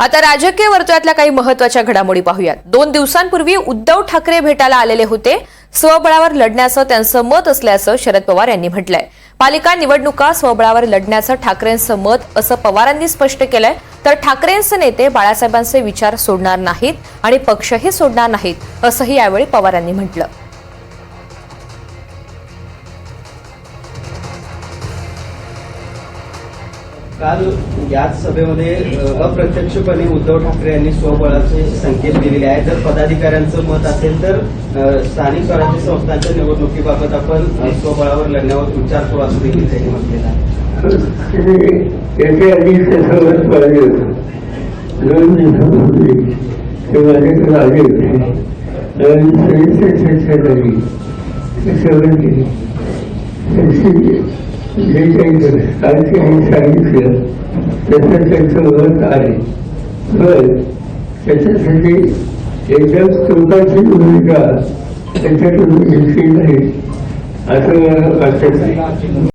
आता राजकीय वर्तुळातल्या काही महत्त्वाच्या घडामोडी पाहूयात. दोन दिवसांपूर्वी उद्धव ठाकरे भेटायला आलेले होते. स्वबळावर लढण्याचं त्यांचं मत असल्याचं शरद पवार यांनी म्हटलंय. पालिका निवडणुका स्वबळावर लढण्याचं ठाकरेंचं मत असं पवारांनी स्पष्ट केलंय. तर ठाकरेंचे नेते बाळासाहेबांचे विचार सोडणार नाहीत आणि पक्षही सोडणार नाहीत असंही यावेळी पवारांनी म्हटलं. काल याच सभेमध्ये अप्रत्यक्षपणे उद्धव ठाकरे यांनी स्वबळाचे संकेत दिलेले आहेत. जर पदाधिकाऱ्यांचं मत असेल तर स्थानिक स्वराज्य संस्थांच्या निवडणुकीबाबत आपण स्वबळावर लढण्यावर विचार करू असं देखील त्यांनी म्हटलेलं आहे. जे काही काल त्यांनी सांगितलं त्याचं त्यांचं मत आहे. पण त्याच्यासाठी एकदम टोकाची भूमिका त्याच्याकडून घेतली नाही. असं मला वाटत नाही.